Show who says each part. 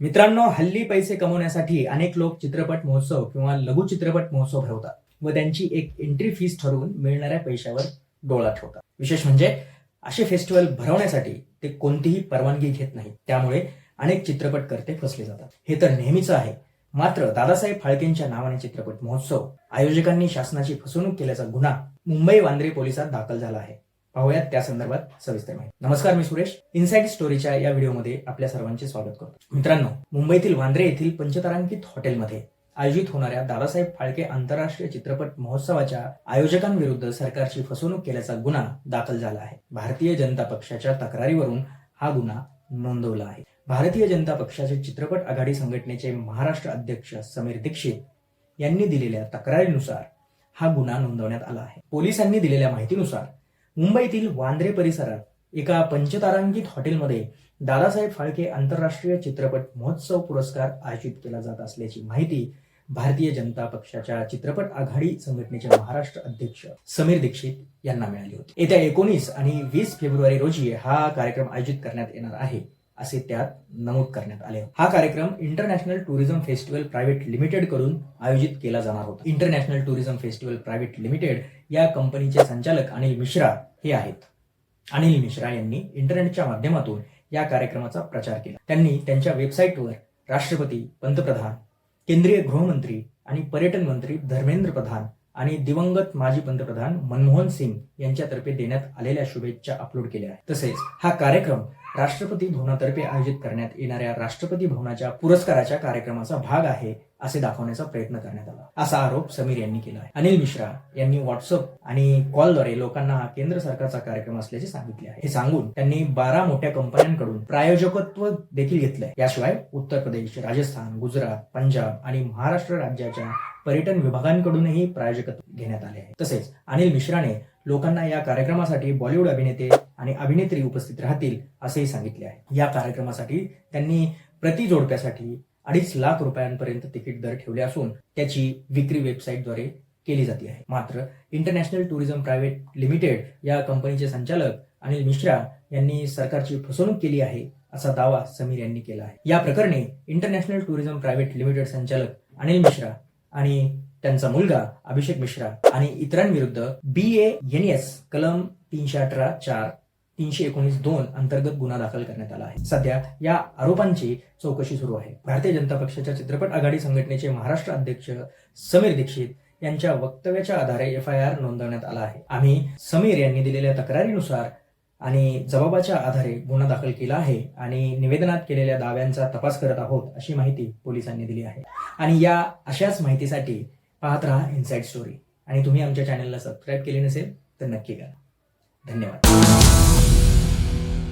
Speaker 1: मित्रांनो हल्ली पैसे कमवण्यासाठी अनेक लोक चित्रपट महोत्सव किंवा लघु चित्रपट महोत्सव भरवतात व त्यांची एक एंट्री फीस ठरवून मिळणाऱ्या पैशावर डोळा ठेवतात. विशेष म्हणजे असे फेस्टिवल भरवण्यासाठी ते कोणतीही परवानगी घेत नाहीत. त्यामुळे अनेक चित्रपटकर्ते फसले जातात. हे तर नेहमीच आहे. मात्र दादासाहेब फाळकेंच्या नावाने चित्रपट महोत्सव आयोजकांनी शासनाची फसवणूक केल्याचा गुन्हा मुंबई वांद्रे पोलिसात दाखल झाला आहे. पाहूयात त्या संदर्भात सविस्तर माहिती. नमस्कार मी सुरेश. इनसाइड स्टोरीच्या या व्हिडिओमध्ये आपल्या सर्वांचे स्वागत करतो. मित्रांनो मुंबईतील वांद्रे येथील पंचतारांकित हॉटेलमध्ये आयोजित होणाऱ्या दादासाहेब फाळके आंतरराष्ट्रीय चित्रपट महोत्सवाच्या आयोजकांविरुद्ध सरकारची फसवणूक केल्याचा गुन्हा दाखल झाला आहे. भारतीय जनता पक्षाच्या तक्रारीवरून हा गुन्हा नोंदवला आहे. भारतीय जनता पक्षाचे चित्रपट आघाडी संघटनेचे महाराष्ट्र अध्यक्ष समीर दीक्षित यांनी दिलेल्या तक्रारीनुसार हा गुन्हा नोंदवण्यात आला आहे. पोलिसांनी दिलेल्या माहितीनुसार मुंबईतील वांद्रे परिसरात एका पंचतारांकित हॉटेलमध्ये दादासाहेब फाळके आंतरराष्ट्रीय चित्रपट महोत्सव पुरस्कार आयोजित केला जात असल्याची माहिती भारतीय जनता पक्षाच्या चित्रपट आघाडी संघटनेचे महाराष्ट्र अध्यक्ष समीर दीक्षित यांना मिळाली होती. येत्या एकोणीस आणि वीस फेब्रुवारी रोजी हा कार्यक्रम आयोजित करण्यात येणार आहे. असे त्यात नमूद करण्यात आले. हा कार्यक्रम इंटरनॅशनल टुरिझम फेस्टिवल प्रायव्हेट लिमिटेडकडून आयोजित केला जाणार होता. International tourism festival private limited या कंपनीचे संचालक अनिल मिश्रा हे आहेत. अनिल मिश्रा यांनी इंटरनेटच्या माध्यमातून या कार्यक्रमाचा प्रचार केला. त्यांनी त्यांच्या वेबसाईटवर राष्ट्रपती पंतप्रधान केंद्रीय गृहमंत्री आणि पर्यटन मंत्री धर्मेंद्र प्रधान आणि दिवंगत माजी पंतप्रधान मनमोहन सिंग यांच्यातर्फे देण्यात आलेल्या शुभेच्छा अपलोड केल्या आहेत. तसेच हा कार्यक्रम राष्ट्रपती भवनातर्फे आयोजित करण्यात येणाऱ्या राष्ट्रपती भवनाच्या पुरस्काराच्या कार्यक्रमाचा भाग आहे. असे दाखवण्याचा प्रयत्न करण्यात आला. असा आरोप समीर यांनी केला आहे अनिल मिश्रा यांनी व्हॉट्सअप आणि कॉलद्वारे लोकांना हा केंद्र सरकारचा कार्यक्रम असल्याचे सांगितले आहे. हे सांगून त्यांनी बारा मोठ्या कंपन्यांकडून प्रायोजकत्व देखील घेतलंय. याशिवाय उत्तर प्रदेश राजस्थान गुजरात पंजाब आणि महाराष्ट्र राज्याच्या पर्यटन विभागांकडूनही प्रायोजकत्व घेण्यात आले आहे. तसेच अनिल मिश्राने लोकांना या कार्यक्रमासाठी बॉलिवूड अभिनेते आणि अभिनेत्री उपस्थित राहतील असेही सांगितले आहे. या कार्यक्रमासाठी त्यांनी प्रतिजोडप्यासाठी अडीच लाख रुपयांपर्यंत तिकीट दर ठेवले असून त्याची विक्री वेबसाईटद्वारे केली जाते आहे. मात्र इंटरनॅशनल टुरिझम प्रायव्हेट लिमिटेड या कंपनीचे संचालक अनिल मिश्रा यांनी सरकारची फसवणूक केली आहे असा दावा समीर यांनी केला आहे. या प्रकरणी इंटरनॅशनल टुरिझम प्रायव्हेट लिमिटेड संचालक अनिल मिश्रा आणि त्यांचा मुलगा अभिषेक मिश्रा आणि इतरांविरुद्ध बी ए एन एस कलम तीनशे अठरा चार तीनशे एकोणीस दोन अंतर्गत गुन्हा दाखल करण्यात आला आहे. सध्या या आरोपांची चौकशी सुरू आहे. भारतीय जनता पक्षाच्या चित्रपट आघाडी संघटनेचे महाराष्ट्र अध्यक्ष समीर दीक्षित यांच्या वक्तव्याच्या आधारे एफ आय आर नोंदवण्यात आला आहे. आम्ही समीर यांनी दिलेल्या तक्रारीनुसार आणि जबाबाच्या आधारे गुन्हा दाखल केला आहे आणि निवेदनात केलेल्या दाव्यांचा तपास करत आहोत अशी माहिती पोलिसांनी दिली आहे. आणि या अशाच माहितीसाठी पाहत राहा इनसाइड स्टोरी आणि तुम्ही आमच्या चॅनलला सबस्क्राईब केले नसेल तर नक्की करा. धन्यवाद.